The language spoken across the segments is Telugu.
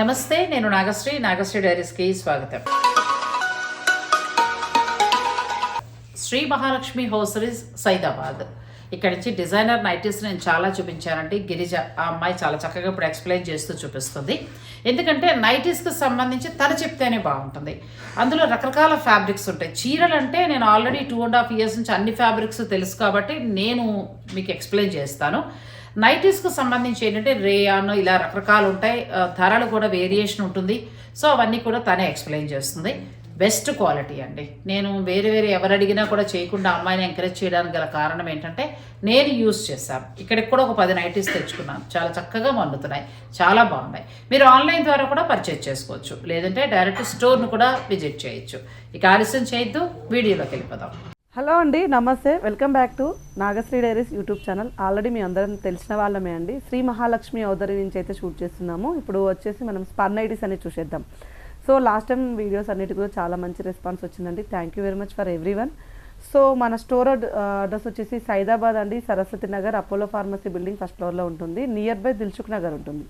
నమస్తే నేను నాగశ్రీ నాగశ్రీ డైరీస్కి స్వాగతం. శ్రీ మహాలక్ష్మి హోసరీస్ సైదాబాద్. ఇక్కడ నుంచి డిజైనర్ నైటీస్ నేను చాలా చూపించానండి. గిరిజ ఆ అమ్మాయి చాలా చక్కగా ఇప్పుడు ఎక్స్ప్లెయిన్ చేస్తూ చూపిస్తుంది. ఎందుకంటే నైటీస్కి సంబంధించి తన చెప్తేనే బాగుంటుంది. అందులో రకరకాల ఫ్యాబ్రిక్స్ ఉంటాయి. చీరలు అంటే నేను already two and half years నుంచి అన్ని ఫ్యాబ్రిక్స్ తెలుసు కాబట్టి నేను మీకు ఎక్స్ప్లెయిన్ చేస్తాను. నైటీస్కు సంబంధించి ఏంటంటే రేయాన్ ఇలా రకరకాలు ఉంటాయి. ధరలు కూడా వేరియేషన్ ఉంటుంది. సో అవన్నీ కూడా తనే ఎక్స్ప్లెయిన్ చేస్తుంది. బెస్ట్ క్వాలిటీ అండి. నేను వేరే వేరే ఎవరు అడిగినా కూడా చేయకుండా అమ్మాయిని ఎంకరేజ్ చేయడానికి గల కారణం ఏంటంటే నేను యూస్ చేశాను. ఇక్కడికి కూడా ఒక పది నైటీస్ తెచ్చుకున్నాను. చాలా చక్కగా మండుతున్నాయి. చాలా బాగున్నాయి. మీరు ఆన్లైన్ ద్వారా కూడా పర్చేజ్ చేసుకోవచ్చు. లేదంటే డైరెక్ట్ స్టోర్ను కూడా విజిట్ చేయొచ్చు. ఇక ఆలస్యం చేయొద్దు. వీడియోలోకి వెళ్ళిపోదాం. హలో అండి నమస్తే. Welcome back to Nagasri diaries YouTube channel. Already మీ అందరం తెలిసిన వాళ్ళమే అండి. శ్రీ మహాలక్ష్మి ఔదరి నుంచి అయితే షూట్ చేస్తున్నాము. ఇప్పుడు వచ్చేసి మనం స్పర్నైటిస్ అనేది చూసేద్దాం. సో లాస్ట్ టైం వీడియోస్ అన్నిటి కూడా చాలా మంచి రెస్పాన్స్ వచ్చిందండి. Thank you very much for everyone so మన స్టోర్ అడ్రస్ వచ్చేసి సైదాబాద్ అండి. Saraswathi Nagar Apollo pharmacy building first ఫ్లోర్లో ఉంటుంది. నియర్ బై దిల్చుక్ నగర్ ఉంటుంది.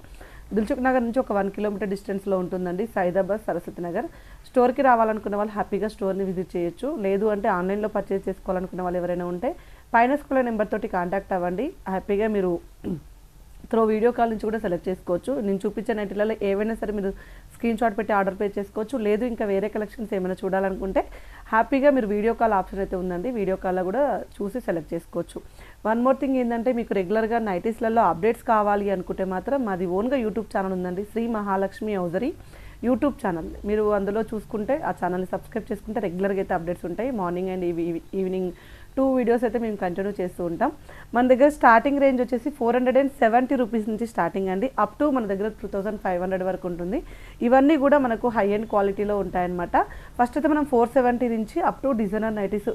దిల్చుక్ నగర్ నుంచి ఒక వన్ కిలోమీటర్ డిస్టెన్స్లో ఉంటుందండి సైదాబాద్ సరస్వతి నగర్. స్టోర్కి రావాలనుకున్న వాళ్ళు హ్యాపీగా స్టోర్ని విజిట్ చేయొచ్చు. లేదు అంటే ఆన్లైన్లో పర్చేస్ చేసుకోవాలనుకున్న వాళ్ళు ఎవరైనా ఉంటే పైన స్కూల్ నెంబర్ తోటి కాంటాక్ట్ అవ్వండి. హ్యాపీగా మీరు త్రో వీడియో కాల్ నుంచి కూడా సెలెక్ట్ చేసుకోవచ్చు. నేను చూపించే నైట్లలో ఏవైనా సరే మీరు స్క్రీన్ షాట్ పెట్టి ఆర్డర్ పే చేసుకోవచ్చు. లేదు ఇంకా వేరే కలెక్షన్స్ ఏమైనా చూడాలనుకుంటే హ్యాపీగా మీరు వీడియో కాల్ ఆప్షన్ అయితే ఉందండి. వీడియో కాల్లో కూడా చూసి సెలెక్ట్ చేసుకోవచ్చు. వన్ మోర్ థింగ్ ఏంటంటే మీకు రెగ్యులర్గా నైటీస్లలో అప్డేట్స్ కావాలి అనుకుంటే మాత్రం మాది ఓన్గా యూట్యూబ్ ఛానల్ ఉందండి. Shri Mahalakshmi hosiery YouTube channel. మీరు అందులో చూసుకుంటే ఆ ఛానల్ని సబ్స్క్రైబ్ చేసుకుంటే రెగ్యులర్గా అయితే అప్డేట్స్ ఉంటాయి. Morning and evening two videos అయితే మేము కంటిన్యూ చేస్తూ ఉంటాం. మన దగ్గర స్టార్టింగ్ రేంజ్ వచ్చేసి four hundred and seventy rupees నుంచి స్టార్టింగ్ అండి. అప్ టు మన దగ్గర టూ థౌసండ్ ఫైవ్ హండ్రెడ్ వరకు ఉంటుంది. ఇవన్నీ కూడా మనకు హై అండ్ క్వాలిటీలో ఉంటాయన్నమాట. ఫస్ట్ అయితే మనం ఫోర్ సెవెంటీ నుంచి up to designer nighties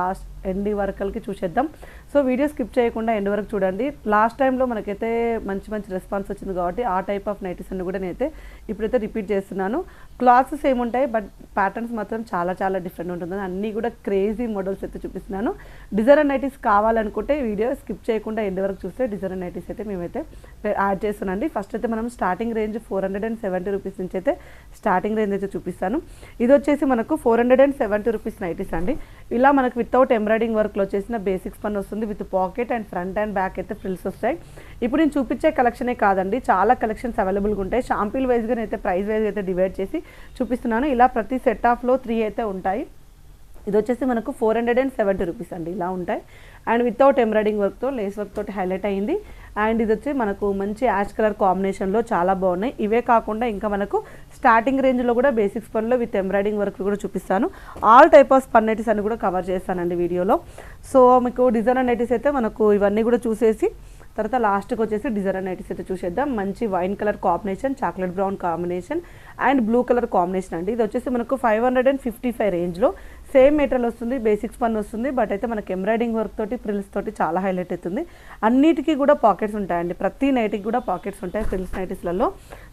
last end వరకలకి చూసేద్దాం. సో వీడియో స్కిప్ చేయకుండా ఎండ్ వరకు చూడండి. లాస్ట్ టైంలో మనకైతే మంచి మంచి రెస్పాన్స్ వచ్చింది కాబట్టి ఆ టైప్ ఆఫ్ నైటీస్ అన్ని కూడా నేనైతే ఇప్పుడైతే రిపీట్ చేస్తున్నాను. క్లాత్స్ సేమ్ ఉంటాయి బట్ ప్యాటర్న్స్ మాత్రం చాలా చాలా డిఫరెంట్ ఉంటుంది అన్నీ కూడా క్రేజీ మోడల్స్ అయితే చూపిస్తున్నాను. డిజైనర్ నైటీస్ కావాలనుకుంటే వీడియో స్కిప్ చేయకుండా ఎండ్ వరకు చూస్తే డిజైనర్ నైటీస్ అయితే మేమైతే యాడ్ చేస్తున్నాండి ఫస్ట్ అయితే మనం starting range four hundred and seventy rupees నుంచి అయితే స్టార్టింగ్ రేంజ్ అయితే చూపిస్తాను. ఇది వచ్చేసి మనకు four hundred and seventy rupees nighties అండి. ఇలా మనకు వితౌట్ ఎంబ్రాయిడింగ్ వర్క్లో వచ్చేసిన బేసిక్స్ పని వస్తుంది. With pocket and front and back అయితే ఫ్రిల్స్ వస్తాయి. ఇప్పుడు నేను చూపించే కలెక్షనే కాదండి. చాలా కలెక్షన్స్ అవైలబుల్గా ఉంటాయి. షాంపిల్ వైజ్గా అయితే ప్రైస్ వైజ్ అయితే డివైడ్ చేసి చూపిస్తున్నాను. ఇలా ప్రతి సెట్ ఆఫ్లో త్రీ అయితే ఉంటాయి. ఇది వచ్చేసి మనకు four hundred and seventy rupees అండి. ఇలా ఉంటాయి. అండ్ వితౌట్ ఎంబ్రాయిడింగ్ వర్క్తో లేస్ వర్క్ తోటి హైలైట్ అయింది. అండ్ ఇది వచ్చి మనకు మంచి యాష్ కలర్ కాంబినేషన్లో చాలా బాగున్నాయి. ఇవే కాకుండా ఇంకా మనకు స్టార్టింగ్ రేంజ్లో కూడా బేసిక్స్ పనిలో విత్ ఎంబ్రాయిడింగ్ వర్క్ కూడా చూపిస్తాను. All type of spun nighties అన్ని కూడా కవర్ చేస్తానండి వీడియోలో. సో మీకు డిజైనర్ నైటీస్ అయితే మనకు ఇవన్నీ కూడా చూసేసి తర్వాత లాస్ట్కి వచ్చేసి డిజైర్ నైటీస్ అయితే చూసేద్దాం. మంచి wine colour combination chocolate brown combination and blue colour combination అండి. ఇది వచ్చేసి మనకు five hundred and fifty five రేంజ్లో సేమ్ మెటీరియల్ వస్తుంది బేసిక్స్ పని వస్తుంది బట్ అయితే మనకి ఎంబ్రాయిడింగ్ వర్క్ తోటి ఫ్రిల్స్ తోటి చాలా హైలైట్ అవుతుంది అన్నిటికీ కూడా పాకెట్స్ ఉంటాయండి. ప్రతి నైట్కి కూడా పాకెట్స్ ఉంటాయి ఫ్రిల్స్ నైటీస్లలో.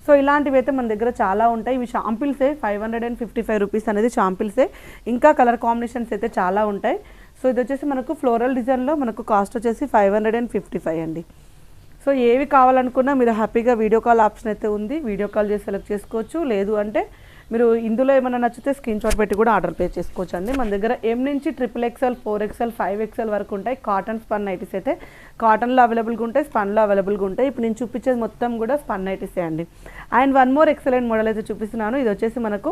సో ఇలాంటివి అయితే మన దగ్గర చాలా ఉంటాయి. ఇవి షాంపిల్సే five hundred and fifty five rupees అనేది షాంపిల్సే ఇంకా కలర్ కాంబినేషన్స్ అయితే చాలా ఉంటాయి. సో ఇది వచ్చేసి మనకు ఫ్లోరల్ డిజైన్లో మనకు కాస్ట్ వచ్చేసి five hundred and fifty five అండి. సో ఏవి కావాలనుకున్నా మీరు హ్యాపీగా వీడియో కాల్ ఆప్షన్ అయితే ఉంది. వీడియో కాల్ చేసి సెలెక్ట్ చేసుకోవచ్చు. లేదు అంటే మీరు ఇందులో ఏమైనా నచ్చితే స్క్రీన్ షాట్ పెట్టి కూడా ఆర్డర్ పే చేసుకోవచ్చు అండి మన దగ్గర ఎం నుంచి triple XL four XL five XL వరకు ఉంటాయి. కాటన్ స్పన్ నైటీస్ అయితే కాటన్లో అవైలబుల్గా ఉంటాయి స్పన్లో అవైలబుల్గా ఉంటాయి. ఇప్పుడు నేను చూపించేది మొత్తం కూడా స్పన్ నైటీసే అండి. And one more excellent model అయితే చూపిస్తున్నాను. ఇది వచ్చేసి మనకు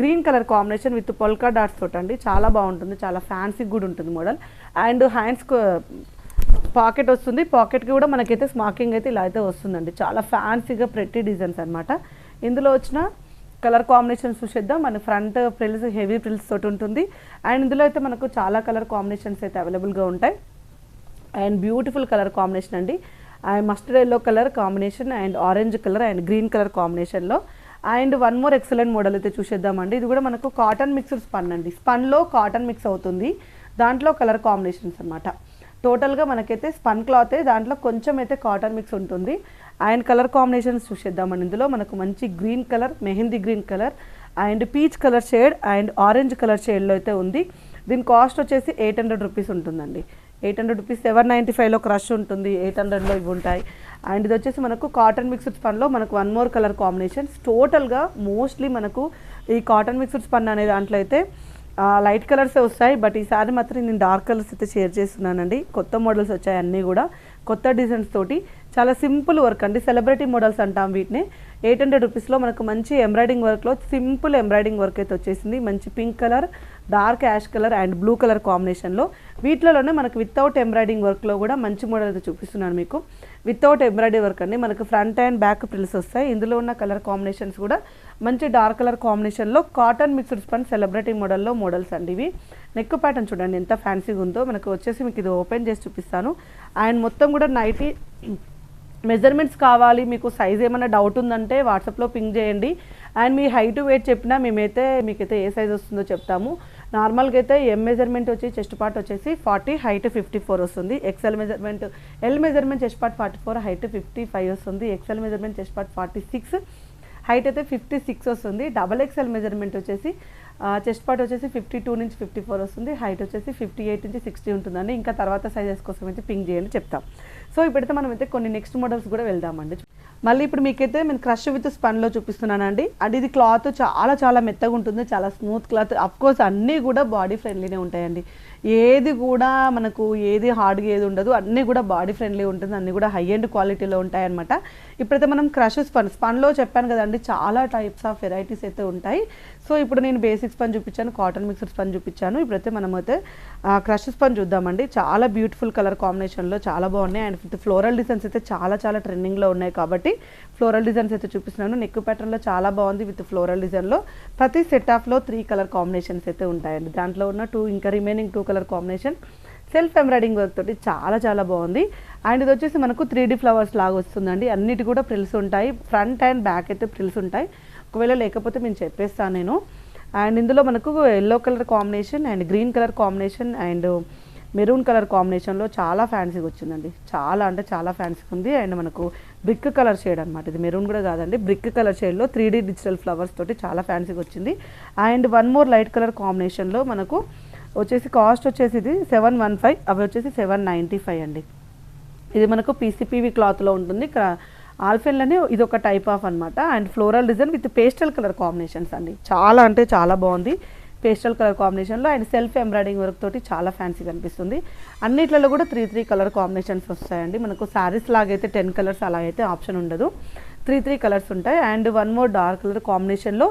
green colour combination with polka dots తోటి అండి. చాలా బాగుంటుంది చాలా ఫ్యాన్సీ కూడా ఉంటుంది మోడల్ అండ్ హ్యాండ్స్ పాకెట్ వస్తుంది. పాకెట్కి కూడా మనకైతే స్మాకింగ్ అయితే ఇలా అయితే వస్తుందండి. చాలా ఫ్యాన్సీగా ప్రెట్టి డిజైన్స్ అనమాట ఇందులో వచ్చిన కలర్ కాంబినేషన్స్ చూసేద్దాం. మన ఫ్రంట్ ప్రిల్స్ హెవీ ప్రిల్స్ తోటి ఉంటుంది. అండ్ ఇందులో అయితే మనకు చాలా కలర్ కాంబినేషన్స్ అయితే అవైలబుల్గా ఉంటాయి. అండ్ బ్యూటిఫుల్ కలర్ కాంబినేషన్ అండి. And mustard yellow colour combination and orange colour and green colour కాంబినేషన్లో and one more excellent model అయితే చూసేద్దామండి. ఇది కూడా మనకు కాటన్ మిక్స్డ్ స్పన్ అండి. స్పన్లో కాటన్ మిక్స్ అవుతుంది. దాంట్లో కలర్ కాంబినేషన్స్ అనమాట టోటల్గా మనకైతే స్పన్ క్లాతే దాంట్లో కొంచెం అయితే కాటన్ మిక్స్ ఉంటుంది. అండ్ కలర్ కాంబినేషన్స్ చూసేద్దామండి ఇందులో మనకు మంచి green colour mehndi green colour and peach colour shade and orange colour షేడ్లో అయితే ఉంది. దీని కాస్ట్ వచ్చేసి ఎయిట్ హండ్రెడ్ రూపీస్ ఉంటుందండి. Eight hundred rupees seven ninety ఫైవ్లో క్రష్ ఉంటుంది. ఎయిట్ హండ్రెడ్లో ఇవి ఉంటాయి. అండ్ ఇది వచ్చేసి మనకు కాటన్ మిక్స్డ్ స్పన్లో మనకు వన్ మోర్ కలర్ కాంబినేషన్స్ టోటల్గా మోస్ట్లీ మనకు ఈ కాటన్ మిక్స్డ్ స్పన్ అనే దాంట్లో అయితే లైట్ కలర్సే వస్తాయి. బట్ ఈసారి మాత్రం నేను డార్క్ కలర్స్ అయితే షేర్ చేస్తున్నానండి. కొత్త మోడల్స్ వచ్చాయి అన్నీ కూడా. కొత్త డిజైన్స్ తోటి చాలా సింపుల్ వర్క్ అండి. సెలబ్రిటీ మోడల్స్ అంటాం వీటిని. ఎయిట్ హండ్రెడ్ రూపీస్లో మనకు మంచి ఎంబ్రాయిడింగ్ వర్క్లో సింపుల్ ఎంబ్రాయిడింగ్ వర్క్ అయితే వచ్చేసింది. మంచి pink colour dark ash colour and blue colour కాంబినేషన్లో. వీటిలోనే మనకు వితౌట్ ఎంబ్రాయిడింగ్ వర్క్లో కూడా మంచి మోడల్ అయితే చూపిస్తున్నాను మీకు. వితౌట్ ఎంబ్రాయిడరీ వర్క్ అండి. మనకు ఫ్రంట్ అండ్ బ్యాక్ ప్రిల్స్ వస్తాయి. ఇందులో ఉన్న కలర్ కాంబినేషన్స్ కూడా మంచి డార్క్ కలర్ కాంబినేషన్లో కాటన్ మిక్స్డ్ స్పన్ సెలబ్రిటీ మోడల్లో మోడల్స్ అండి ఇవి. నెక్ ప్యాటర్న్ చూడండి ఎంత ఫ్యాన్సీగా ఉందో. మనకు వచ్చేసి మీకు ఇది ఓపెన్ చేసి చూపిస్తాను. అండ్ మొత్తం కూడా నైటీ మెజర్మెంట్స్ కావాలి మీకు సైజ్ ఏమైనా డౌట్ ఉందంటే వాట్సాప్లో పింక్ చేయండి. అండ్ మీ హైట్ వెయిట్ చెప్పినా మేమైతే మీకైతే ఏ సైజ్ వస్తుందో చెప్తాము. నార్మల్గా అయితే ఎం మెజర్మెంట్ వచ్చి చెస్ట్ పార్ట్ వచ్చేసి ఫార్టీ హైట్ ఫిఫ్టీ ఫోర్ వస్తుంది. XL measurement L measurement chest part forty four height fifty five వస్తుంది. XL measurement chest part forty six height అయితే ఫిఫ్టీ సిక్స్ వస్తుంది. డబల్ ఎక్స్ఎల్ మెజర్మెంట్ వచ్చేసి చెస్ట్ పార్ట్ వచ్చేసి ఫిఫ్టీ టూ నుంచి ఫిఫ్టీ ఫోర్ వస్తుంది. హైట్ వచ్చేసి ఫిఫ్టీ ఎయిట్ నుంచి సిక్స్టీ ఉంటుందండి. ఇంకా తర్వాత సైజెస్ కోసం అయితే పింక్ చేయండి చెప్తాం. సో ఇప్పుడైతే మనం అయితే కొన్ని నెక్స్ట్ మోడల్స్ కూడా వెళ్దామండి. మళ్ళీ ఇప్పుడు మీకైతే నేను క్రష్ విత్ స్పన్లో చూపిస్తున్నానండి. అండ్ ఇది క్లాత్ చాలా చాలా మెత్తగా ఉంటుంది. చాలా స్మూత్ క్లాత్ కోర్స్ అన్నీ కూడా బాడీ ఫ్రెండ్లీనే ఉంటాయండి. ఏది కూడా మనకు ఏది హార్డ్గా ఏది ఉండదు. అన్నీ కూడా బాడీ ఫ్రెండ్లీ ఉంటుంది. అన్నీ కూడా హై ఎండ్ క్వాలిటీలో ఉంటాయన్నమాట. ఇప్పుడైతే మనం క్రష్ స్పన్ స్పన్లో చెప్పాను కదండి చాలా టైప్స్ ఆఫ్ వెరైటీస్ అయితే ఉంటాయి. సో ఇప్పుడు నేను బేసిక్ స్పన్ చూపించాను కాటన్ మిక్స్డ్ స్పన్ చూపించాను. ఇప్పుడైతే మనం అయితే క్రష్ స్పన్ చూద్దామండి. చాలా బ్యూటిఫుల్ కలర్ కాంబినేషన్లో చాలా బాగున్నాయి. అండ్ విత్ ఫ్లోరల్ డిజైన్స్ అయితే చాలా చాలా ట్రెండింగ్లో ఉన్నాయి కాబట్టి ఫ్లోరల్ డిజైన్స్ అయితే చూపిస్తున్నాను. నెక్ ప్యాటర్న్లో చాలా బాగుంది విత్ ఫ్లోరల్ డిజైన్లో. ప్రతి సెట్ ఆఫ్లో త్రీ కలర్ కాంబినేషన్స్ అయితే ఉంటాయండి. దాంట్లో ఉన్న టూ ఇంకా remaining two colour combination. Self embroidering work తోటి చాలా చాలా బాగుంది. అండ్ ఇది వచ్చేసి మనకు త్రీ డీ ఫ్లవర్స్ లాగా వస్తుందండి. అన్నిటి కూడా ప్రిల్స్ ఉంటాయి. ఫ్రంట్ అండ్ బ్యాక్ అయితే ప్రిల్స్ ఉంటాయి. ఒకవేళ లేకపోతే నేను చెప్పేస్తాను నేను. అండ్ ఇందులో మనకు yellow colour combination and green colour combination and maroon colour కాంబినేషన్లో చాలా ఫ్యాన్సీగా వచ్చిందండి. చాలా అంటే చాలా ఫ్యాన్సీగా ఉంది. అండ్ మనకు బ్రిక్ కలర్ షేడ్ అనమాట ఇది మెరూన్ కూడా కాదండి. బ్రిక్ కలర్ షేడ్లో త్రీ డీ డిజిటల్ ఫ్లవర్స్ తోటి చాలా ఫ్యాన్సీగా వచ్చింది. And one more light colour కాంబినేషన్లో మనకు వచ్చేసి కాస్ట్ వచ్చేసి ఇది సెవెన్ వన్ ఫైవ్ అవి వచ్చేసి సెవెన్ నైంటీ ఫైవ్ అండి. ఇది మనకు పీసీపీవీ క్లాత్లో ఉంటుంది. ఆల్ఫెన్లోనే ఇది ఒక టైప్ ఆఫ్ అనమాట and floral design with pastel colour combinations అండి. చాలా అంటే చాలా బాగుంది పేస్టల్ కలర్ కాంబినేషన్లో అండ్ సెల్ఫ్ ఎంబ్రాయిడింగ్ వర్క్ తోటి చాలా ఫ్యాన్సీ కనిపిస్తుంది. అన్నిట్లలో కూడా త్రీ త్రీ కలర్ కాంబినేషన్స్ వస్తాయండి. మనకు శారీస్ లాగైతే టెన్ కలర్స్ అలా అయితే ఆప్షన్ ఉండదు. త్రీ త్రీ కలర్స్ ఉంటాయి. And one more dark colour కాంబినేషన్లో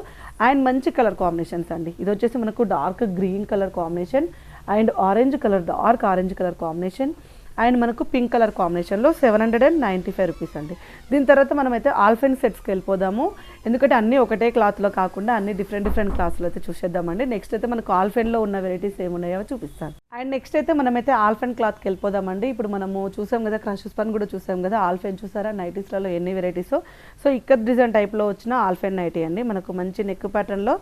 అండ్ మంచి కలర్ కాంబినేషన్స్ అండి. ఇది వచ్చేసి మనకు dark green colour combination and orange colour dark orange colour combination. And మనకు పింక్ కలర్ కాంబినేషన్లో seven hundred and ninety five rupees అండి. దీని తర్వాత మనమైతే ఆల్ఫెన్ సెట్స్కి వెళ్ళిపోదాము. ఎందుకంటే అన్నీ ఒకటే క్లాత్లో కాకుండా అన్ని డిఫరెంట్ డిఫరెంట్ క్లాత్లో అయితే చూసేద్దామండి. నెక్స్ట్ అయితే మనకు ఆల్ఫెన్లో ఉన్న వెరైటీస్ ఏమున్నాయో చూపిస్తాను. అండ్ నెక్స్ట్ అయితే మనమైతే ఆల్ఫెన్ క్లాత్కి వెళ్ళిపోదామండి. ఇప్పుడు మనము చూసాం కదా క్రష్ పని కూడా చూసాం కదా ఆల్ఫెన్ చూసారా? నైటీస్లలో ఎన్ని వెరైటీస్? సో ఇక్కడ డిజైన్ టైప్లో వచ్చిన ఆల్ఫెన్ నైటీ అండి. మనకు మంచి నెక్ ప్యాటర్న్లో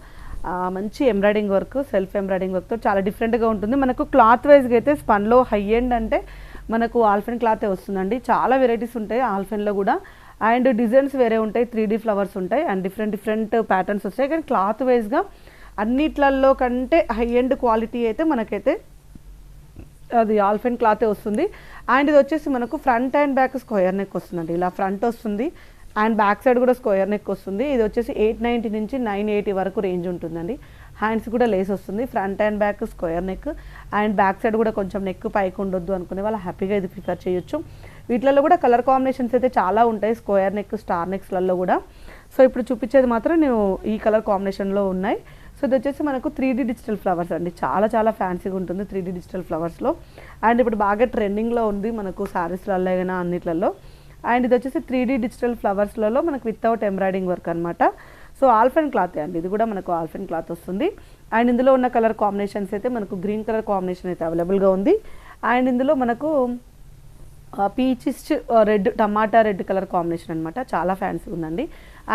మంచి ఎంబ్రాయిడింగ్ వర్క్ సెల్ఫ్ ఎంబ్రాయిడింగ్ వర్క్తో చాలా డిఫరెంట్గా ఉంటుంది. మనకు క్లాత్ వైజ్గా అయితే స్పన్లో హై ఎండ్ అంటే మనకు ఆల్ఫెన్ క్లాతే వస్తుందండి. చాలా వెరైటీస్ ఉంటాయి ఆల్ఫెన్లో కూడా. అండ్ డిజైన్స్ వేరే ఉంటాయి త్రీ డీ ఫ్లవర్స్ ఉంటాయి అండ్ డిఫరెంట్ డిఫరెంట్ ప్యాటర్న్స్ వస్తాయి. కానీ క్లాత్ వైజ్గా అన్నిట్లలో కంటే హై ఎండ్ క్వాలిటీ అయితే మనకైతే అది ఆల్ఫెన్ క్లాతే వస్తుంది. అండ్ ఇది వచ్చేసి మనకు front and back square neck వస్తుందండి. ఇలా ఫ్రంట్ వస్తుంది అండ్ బ్యాక్ సైడ్ కూడా స్క్వేర్ నెక్ వస్తుంది. ఇది వచ్చేసి ఎయిట్ నైంటీ నుంచి నైన్ ఎయిటీ వరకు రేంజ్ ఉంటుందండి. హ్యాండ్స్ కూడా లేస్ వస్తుంది. Front and back square neck. And back side కూడా కొంచెం నెక్ పైకి ఉండొద్దు అనుకునే వాళ్ళు హ్యాపీగా ఇది ప్రిఫర్ చేయొచ్చు. వీటిలలో కూడా కలర్ కాంబినేషన్స్ అయితే చాలా ఉంటాయి. స్క్వేర్ నెక్ స్టార్ నెక్స్లలో కూడా. సో ఇప్పుడు చూపించేది మాత్రం నేను ఈ కలర్ కాంబినేషన్లో ఉన్నాయి. సో ఇది వచ్చేసి మనకు త్రీ డిజిటల్ ఫ్లవర్స్ అండి. చాలా చాలా ఫ్యాన్సీగా ఉంటుంది త్రీ డిజిటల్ ఫ్లవర్స్లో. అండ్ ఇప్పుడు బాగా ట్రెండింగ్లో ఉంది మనకు శారీస్లలో అయినా అన్నిట్లలో. అండ్ ఇది వచ్చేసి త్రీ డిజిటల్ ఫ్లవర్స్లలో మనకు వితౌట్ ఎంబ్రాయిడింగ్ వర్క్ అనమాట సో ఆల్ఫెన్ క్లాత్ అండి? ఇది కూడా మనకు ఆల్ఫెన్ క్లాత్ వస్తుంది. అండ్ ఇందులో ఉన్న కలర్ కాంబినేషన్స్ అయితే మనకు గ్రీన్ కలర్ కాంబినేషన్ అయితే అవైలబుల్గా ఉంది. అండ్ ఇందులో మనకు peachish red tomato red colour combination అనమాట చాలా ఫ్యాన్సీ ఉందండి.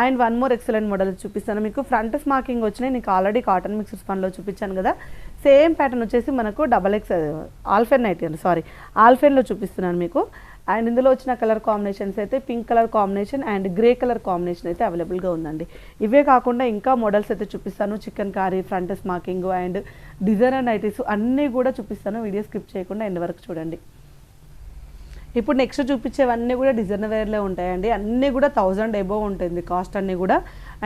And one more excellent model చూపిస్తాను. మీకు ఫ్రంట్ స్మార్కింగ్ వచ్చినాయి. నీకు ఆల్రెడీ కాటన్ మిక్స్ పనిలో చూపించాను కదా. సేమ్ ప్యాటర్న్ వచ్చేసి మనకు double X alpine night sorry ఆల్ఫెన్లో చూపిస్తున్నాను మీకు. అండ్ ఇందులో వచ్చిన కలర్ కాంబినేషన్స్ అయితే pink colour combination and grey colour combination అయితే అవైలబుల్గా ఉందండి. ఇవే కాకుండా ఇంకా మోడల్స్ అయితే చూపిస్తాను. Chikankari front smocking and designer nighties అన్నీ కూడా చూపిస్తాను. వీడియో స్కిప్ చేయకుండా ఎండ్ వరకు చూడండి. ఇప్పుడు నెక్స్ట్ చూపించేవన్నీ కూడా డిజైనర్ వేర్లే ఉంటాయండి. అన్నీ కూడా థౌజండ్ ఎబో ఉంటుంది. కాస్ట్ అన్నీ కూడా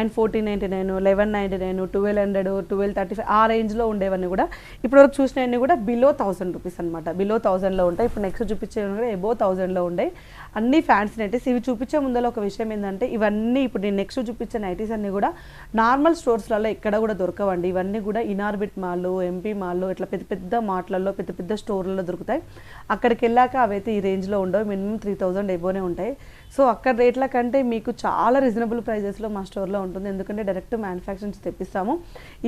and fourteen ninety nine eleven ninety nine twelve hundred twelve thirty five ఆ రేంజ్లో ఉండేవన్నీ కూడా ఇప్పటివరకు చూసినవన్నీ కూడా బిలో థౌసండ్ రూపీస్ అనమాట బిలో థౌసండ్లో ఉంటాయి. ఇప్పుడు నెక్స్ట్ చూపించేవి కూడా ఎబో థౌసండ్లో ఉండే అన్ని ఫ్యాన్సీ నైటీస్ ఇవి చూపించే ముందర ఒక విషయం ఏంటంటే ఇవన్నీ ఇప్పుడు నేను నెక్స్ట్ చూపించే నైటీస్ అన్నీ కూడా నార్మల్ స్టోర్స్లలో ఎక్కడ కూడా దొరకవండి. ఇవన్నీ కూడా ఇనార్బిట్ మాల్ ఎంపీ మాల్ ఇట్లా పెద్ద పెద్ద మాటలలో పెద్ద పెద్ద స్టోర్లలో దొరుకుతాయి. అక్కడికి వెళ్ళాక అవైతే ఈ రేంజ్లో ఉండవు. మినిమం త్రీ థౌజండ్ ఎబోనే ఉంటాయి. సో అక్కడ రేట్ల కంటే మీకు చాలా రీజనబుల్ ప్రైజెస్లో మా స్టోర్లో ఉంటుంది. ఎందుకంటే డైరెక్ట్ మ్యానుఫ్యాక్చర్ నుంచి తెప్పిస్తాము.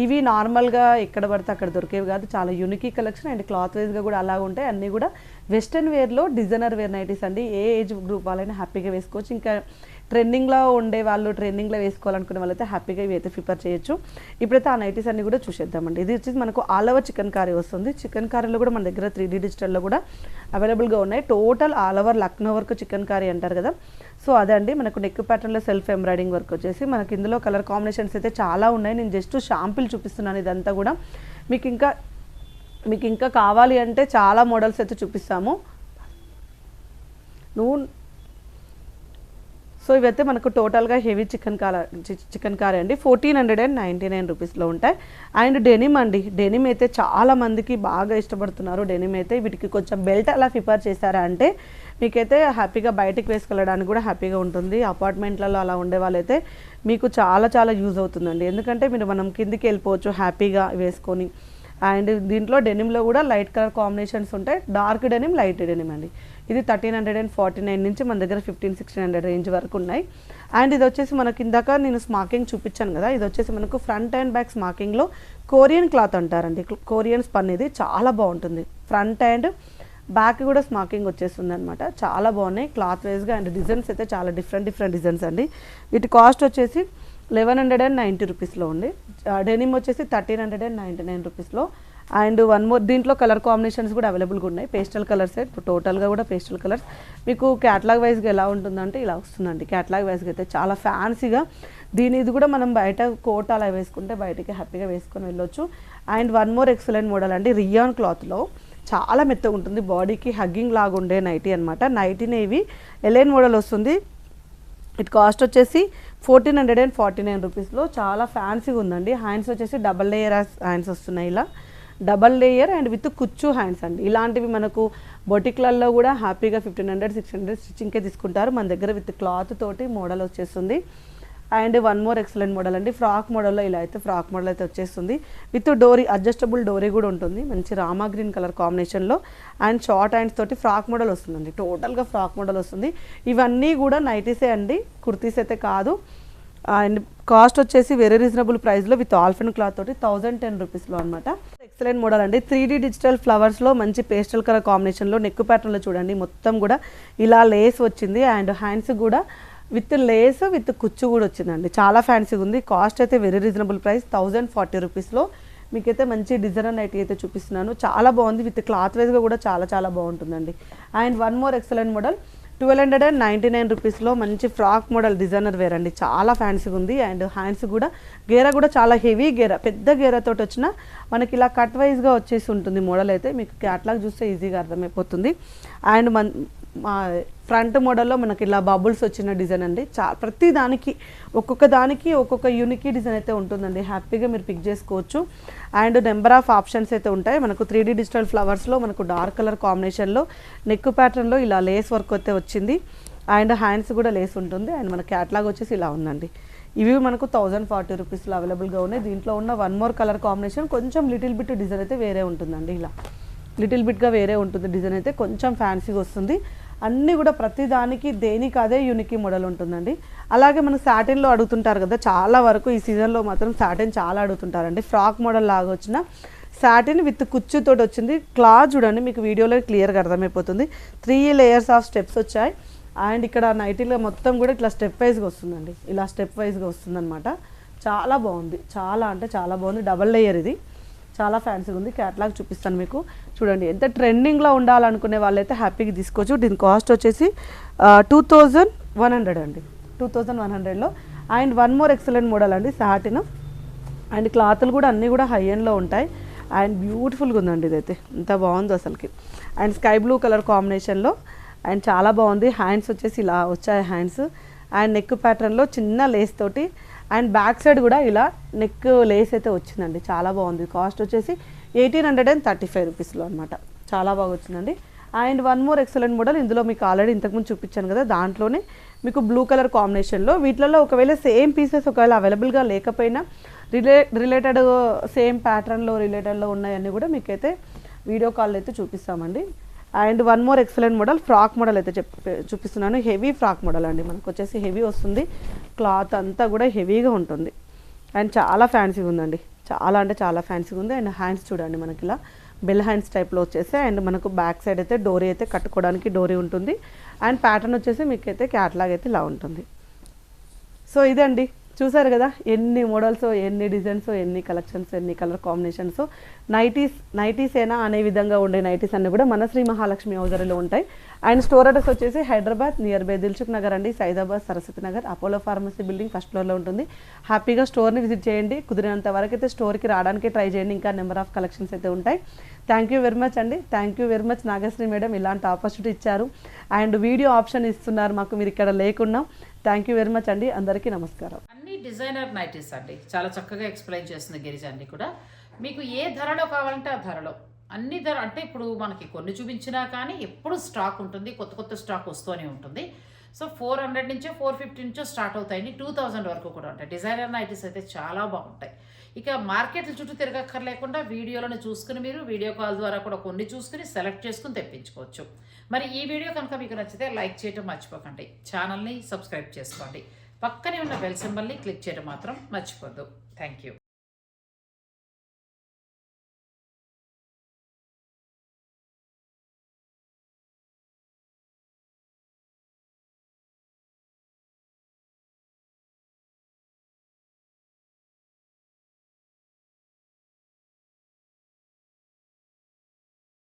ఇవి నార్మల్గా ఎక్కడ పడితే అక్కడ దొరికేవి కాదు. చాలా యూనికీ కలెక్షన్ అండ్ క్లాత్ వైజ్గా కూడా అలా ఉంటాయి. అన్నీ కూడా వెస్ట్రన్ వేర్లో డిజైనర్ వేర్ నైటీస్ అండి. ఏ ఏజ్ గ్రూప్ వాళ్ళైనా హ్యాపీగా వేసుకోవచ్చు. ఇంకా ట్రెండింగ్లో ఉండే వాళ్ళు ట్రెండింగ్లో వేసుకోవాలనుకునే వాళ్ళైతే హ్యాపీగా ఇవి అయితే ప్రిపేర్ చేయొచ్చు. ఇప్పుడైతే ఆ నైటీస్ అన్ని కూడా చూసేద్దామండి. ఇది వచ్చేసి మనకు ఆల్ ఓవర్ చికెన్ కారీ వస్తుంది. చికెన్ కారీలో కూడా మన దగ్గర త్రీ డీ డిజిటల్లో కూడా అవైలబుల్గా ఉన్నాయి. Total all over Lucknow work chikankari అంటారు కదా. సో అదే అండి మనకు నెక్ ప్యాటర్న్లో సెల్ఫ్ ఎంబ్రాయిడింగ్ వర్క్ వచ్చేసి మనకి ఇందులో కలర్ కాంబినేషన్స్ అయితే చాలా ఉన్నాయి. నేను జస్ట్ షాంపిల్ చూపిస్తున్నాను ఇదంతా కూడా. మీకు ఇంకా మీకు ఇంకా కావాలి అంటే చాలా మోడల్స్ అయితే చూపిస్తాము. నువ్వు సో ఇవైతే మనకు టోటల్గా హెవీ చికెన్ కార చికెన్ కారీ అండి. Fourteen hundred and ninety nine రూపీస్లో ఉంటాయి. అండ్ డెనిమ్ అండి. డెనిమ్ అయితే చాలా మందికి బాగా ఇష్టపడుతున్నారు డెనిమ్ అయితే. వీటికి కొంచెం బెల్ట్ అలా ప్రిపేర్ చేశారా అంటే మీకైతే హ్యాపీగా బయటికి వేసుకెళ్ళడానికి కూడా హ్యాపీగా ఉంటుంది. అపార్ట్మెంట్లలో అలా ఉండే వాళ్ళైతే మీకు చాలా చాలా యూజ్ అవుతుందండి. ఎందుకంటే మీరు మనం కిందికి వెళ్ళిపోవచ్చు హ్యాపీగా వేసుకొని. అండ్ దీంట్లో డెనిమ్లో కూడా లైట్ కలర్ కాంబినేషన్స్ ఉంటాయి. డార్క్ డెనిమ్ లైట్ డెనిమ్ అండి. ఇది thirteen hundred and forty nine నుంచి మన దగ్గర ఫిఫ్టీన్ సిక్స్టీన్ హండ్రెడ్ రేంజ్ వరకు ఉన్నాయి. అండ్ ఇది వచ్చేసి మనకి ఇందాక నేను స్మాకింగ్ చూపించాను కదా ఇది వచ్చేసి మనకు ఫ్రంట్ అండ్ బ్యాక్ స్మాకింగ్లో కొరియన్ క్లాత్ అంటారండి. కొరియన్ స్పన్ ఇది చాలా బాగుంటుంది. ఫ్రంట్ అండ్ బ్యాక్ కూడా స్మాకింగ్ వచ్చేస్తుంది అనమాట చాలా బాగున్నాయి. క్లాత్ వైజ్గా అండ్ డిజైన్స్ అయితే చాలా డిఫరెంట్ డిఫరెంట్ డిజైన్స్ అండి. వీటి కాస్ట్ వచ్చేసి లెవెన్ హండ్రెడ్ అండ్ నైంటీ రూపీస్లో ఉంది. డెనిమ్ వచ్చేసి thirteen hundred and ninety nine రూపీస్లో అండ్ వన్ మోర్ దీంట్లో కలర్ కాంబినేషన్స్ కూడా అవైలబుల్గా ఉన్నాయి. పేస్టల్ కలర్స్ టోటల్గా కూడా పేస్టల్ కలర్స్. మీకు క్యాటలాగ్ వైజ్గా ఎలా ఉంటుందంటే ఇలా వస్తుందండి. క్యాటలాగ్ వైజ్గా అయితే చాలా ఫ్యాన్సీగా. దీని ఇది కూడా మనం బయట కోట్ అలా వేసుకుంటే బయటకి హ్యాపీగా వేసుకొని వెళ్ళొచ్చు. And one more excellent model అండి రియాన్ క్లాత్లో. చాలా మెత్తగా ఉంటుంది. బాడీకి హగ్గింగ్ లాగా ఉండే నైటీ అనమాట నైటీనే ఇవి ఎలైన్ మోడల్ వస్తుంది. ఇట్ కాస్ట్ వచ్చేసి fourteen hundred and forty nine రూపీస్లో. చాలా ఫ్యాన్సీగా ఉందండి. హ్యాండ్స్ వచ్చేసి డబల్ లేయర్ హ్యాండ్స్ వస్తున్నాయి ఇలా. డబల్ లేయర్ అండ్ విత్ కుచ్చు హ్యాండ్స్ అండి. ఇలాంటివి మనకు బొటిక్లల్లో కూడా హ్యాపీగా ఫిఫ్టీన్ హండ్రెడ్ సిక్స్ హండ్రెడ్ స్టిచ్చింగ్కే తీసుకుంటారు. మన దగ్గర విత్ క్లాత్ తోటి మోడల్ వచ్చేస్తుంది. And one more excellent model అండి. ఫ్రాక్ మోడల్లో ఇలా అయితే ఫ్రాక్ మోడల్ అయితే వచ్చేస్తుంది. విత్ డోరీ అడ్జస్టబుల్ డోరీ కూడా ఉంటుంది. మంచి రామా గ్రీన్ కలర్ కాంబినేషన్లో. అండ్ షార్ట్ హ్యాండ్స్ తోటి ఫ్రాక్ మోడల్ వస్తుందండి. టోటల్గా ఫ్రాక్ మోడల్ వస్తుంది. ఇవన్నీ కూడా నైటీసే అండి. కుర్తీస్ అయితే కాదు. అండ్ కాస్ట్ వచ్చేసి వెరీ రీజనబుల్ ప్రైస్లో విత్ ఆల్ఫెన్ క్లాత్ తోటి థౌజండ్ టెన్ రూపీస్లో అనమాట ఎక్సలెంట్ మోడల్ అండి. త్రీ డీ డిజిటల్ ఫ్లవర్స్లో మంచి పేస్టల్ కలర్ కాంబినేషన్లో నెక్ ప్యాటర్న్లో చూడండి. మొత్తం కూడా ఇలా లేస్ వచ్చింది. అండ్ హ్యాండ్స్ కూడా విత్ లేస్ విత్ కుచ్చు కూడా వచ్చిందండి. చాలా ఫ్యాన్సీగా ఉంది. కాస్ట్ అయితే very reasonable price thousand forty రూపీస్లో. మీకైతే మంచి డిజైనర్ నైట్ అయితే చూపిస్తున్నాను. చాలా బాగుంది. విత్ క్లాత్ వైజ్గా కూడా చాలా చాలా బాగుంటుందండి. And one more excellent model. Twelve hundred and ninety nine రూపీస్లో మంచి ఫ్రాక్ మోడల్ డిజైనర్ వేర్ అండి. చాలా ఫ్యాన్సీగా ఉంది అండ్ హ్యాండ్స్ కూడా. గేరా కూడా చాలా హెవీ గేరా పెద్ద గేరతో వచ్చిన మనకి ఇలా కట్ వైజ్గా వచ్చేసి ఉంటుంది మోడల్ అయితే. మీకు క్యాట్లాగ్ చూస్తే ఈజీగా అర్థమైపోతుంది. అండ్ మన్ ఫ్రంట్ మోడల్లో మనకి ఇలా బబుల్స్ వచ్చిన డిజైన్ అండి. చా ప్రతి దానికి ఒక్కొక్క దానికి ఒక్కొక్క యూనిక్ డిజైన్ అయితే ఉంటుందండి. హ్యాపీగా మీరు పిక్ చేసుకోవచ్చు. అండ్ నెంబర్ ఆఫ్ ఆప్షన్స్ అయితే ఉంటాయి. మనకు త్రీ డీ డిజిటల్ ఫ్లవర్స్లో మనకు డార్క్ కలర్ కాంబినేషన్లో నెక్ ప్యాటర్న్లో ఇలా లేస్ వర్క్ అయితే వచ్చింది. అండ్ హ్యాండ్స్ కూడా లేస్ ఉంటుంది. అండ్ మన క్యాట్లాగ్ వచ్చేసి ఇలా ఉందండి. ఇవి మనకు థౌజండ్ ఫార్టీ రూపీస్లో అవైలబుల్గా ఉన్నాయి. దీంట్లో ఉన్న వన్ మోర్ కలర్ కాంబినేషన్ కొంచెం లిటిల్ బిట్ డిజైన్ అయితే వేరే ఉంటుందండి ఇలా. లిటిల్ బిట్గా వేరే ఉంటుంది డిజైన్ అయితే కొంచెం ఫ్యాన్సీగా వస్తుంది. అన్నీ కూడా ప్రతి దానికి దేనికి అదే యూనిక్ మోడల్ ఉంటుందండి. అలాగే మనకు సాటిన్లో అడుగుతుంటారు కదా చాలా వరకు ఈ సీజన్లో మాత్రం సాటిన్ చాలా అడుగుతుంటారండి. ఫ్రాక్ మోడల్ లాగా వచ్చిన సాటిన్ విత్ కుచ్చుతోటి వచ్చింది. క్లాత్ చూడండి మీకు వీడియోలో క్లియర్గా అర్థమైపోతుంది. త్రీ లేయర్స్ ఆఫ్ స్టెప్స్ వచ్చాయి. అండ్ ఇక్కడ నైటీలో మొత్తం కూడా ఇట్లా స్టెప్ వైజ్గా వస్తుందండి. ఇలా స్టెప్ వైజ్గా వస్తుందన్నమాట. చాలా బాగుంది. చాలా అంటే చాలా బాగుంది. డబల్ లేయర్ ఇది. చాలా ఫ్యాన్సీగా ఉంది. క్యాట్లాగ్ చూపిస్తాను మీకు. చూడండి ఎంత ట్రెండింగ్లో ఉండాలనుకునే వాళ్ళైతే హ్యాపీగా తీసుకోవచ్చు. దీని కాస్ట్ వచ్చేసి టూ థౌజండ్ వన్ హండ్రెడ్ అండి. టూ థౌజండ్ వన్ హండ్రెడ్లో and one more excellent model అండి సాటిన్ అండ్ క్లాతులు కూడా అన్నీ కూడా హై ఎండ్లో ఉంటాయి. అండ్ బ్యూటిఫుల్గా ఉందండి ఇదైతే. ఎంత బాగుందో అసలుకి. అండ్ స్కై బ్లూ కలర్ కాంబినేషన్లో అండ్ చాలా బాగుంది. హ్యాండ్స్ వచ్చేసి ఇలా వచ్చాయి హ్యాండ్స్ అండ్ నెక్ ప్యాటర్న్లో చిన్న లేస్ తోటి అండ్ బ్యాక్ సైడ్ కూడా ఇలా నెక్ లేస్ అయితే వచ్చిందండి. చాలా బాగుంది. కాస్ట్ వచ్చేసి eighteen hundred and thirty five రూపీస్లో అనమాట చాలా బాగా వచ్చిందండి. And one more excellent model ఇందులో మీకు ఆల్రెడీ ఇంతకుముందు చూపించాను కదా దాంట్లోనే మీకు బ్లూ కలర్ కాంబినేషన్లో. వీటిలలో ఒకవేళ సేమ్ పీసెస్ ఒకవేళ అవైలబుల్గా లేకపోయినా రిలే రిలేటెడ్ సేమ్ ప్యాటర్న్లో రిలేటెడ్లో ఉన్నాయన్నీ కూడా మీకైతే వీడియో కాల్ అయితే చూపిస్తామండి. And one more excellent model frock model అయితే చెప్ చూపిస్తున్నాను. హెవీ ఫ్రాక్ మోడల్ అండి. మనకు వచ్చేసి హెవీ వస్తుంది. క్లాత్ అంతా కూడా హెవీగా ఉంటుంది. అండ్ చాలా ఫ్యాన్సీగా ఉందండి. చాలా అంటే చాలా ఫ్యాన్సీగా ఉంది. అండ్ హ్యాండ్స్ చూడండి మనకి ఇలా బెల్ హ్యాండ్స్ టైప్లో వచ్చేసి అండ్ మనకు బ్యాక్ సైడ్ అయితే డోరీ అయితే కట్టుకోవడానికి డోరీ ఉంటుంది. అండ్ ప్యాటర్న్ వచ్చేసి మీకు అయితే క్యాట్లాగ్ అయితే ఇలా ఉంటుంది. సో ఇదండి చూసారు కదా? ఎన్ని మోడల్స్ ఎన్ని డిజైన్స్ ఎన్ని కలెక్షన్స్ ఎన్ని కలర్ కాంబినేషన్స్. నైటీస్ నైటీస్ అయినా అనే విధంగా ఉండే నైటీస్ అన్నీ కూడా మన శ్రీ మహాలక్ష్మి హౌజరీలో ఉంటాయి. అండ్ స్టోర్ అడ్రస్ వచ్చేసి హైదరాబాద్ నియర్ బై దిల్చుక్ నగర్ అండి. Saidabad Saraswati Nagar Apollo pharmacy building first ఫ్లోర్లో ఉంటుంది. హ్యాపీగా స్టోర్ని విజిట్ చేయండి. కుదిరినంత వరకు అయితే స్టోర్కి రావడానికి ట్రై చేయండి. ఇంకా నెంబర్ ఆఫ్ కలెక్షన్స్ అయితే ఉంటాయి. థ్యాంక్ యూ వెరీ మచ్ అండి. Thank you very much Nagasri madam ఇలాంటి ఆపర్చునిటీ ఇచ్చారు. అండ్ వీడియో ఆప్షన్ ఇస్తున్నారు మాకు మీరు ఇక్కడ లేకున్నా. థ్యాంక్ యూ వెరీ మచ్ అండి. అందరికీ నమస్కారం. డిజైనర్ నైటీస్ అండి. చాలా చక్కగా ఎక్స్ప్లెయిన్ చేస్తుంది గిరిజ అన్ని కూడా. మీకు ఏ ధరలో కావాలంటే ఆ ధరలో. అన్ని ధర అంటే ఇప్పుడు మనకి కొన్ని చూపించినా కానీ ఎప్పుడు స్టాక్ ఉంటుంది కొత్త కొత్త స్టాక్ వస్తూనే ఉంటుంది. సో ఫోర్ హండ్రెడ్ నుంచో ఫోర్ ఫిఫ్టీ నుంచో స్టార్ట్ అవుతాయి టూ థౌజండ్ వరకు కూడా ఉంటాయి. డిజైనర్ నైటీస్ అయితే చాలా బాగుంటాయి. ఇక మార్కెట్ల చుట్టూ తిరగక్కర్లేకుండా వీడియోలను చూసుకుని మీరు వీడియో కాల్ ద్వారా కూడా కొన్ని చూసుకుని సెలెక్ట్ చేసుకుని తెప్పించుకోవచ్చు. మరి ఈ వీడియో కనుక మీకు నచ్చితే లైక్ చేయడం మర్చిపోకండి. ఛానల్ని సబ్స్క్రైబ్ చేసుకోండి. పక్కనే ఉన్న బెల్ సింబల్ని క్లిక్ చేయడం మాత్రం మర్చిపోద్దు. Thank you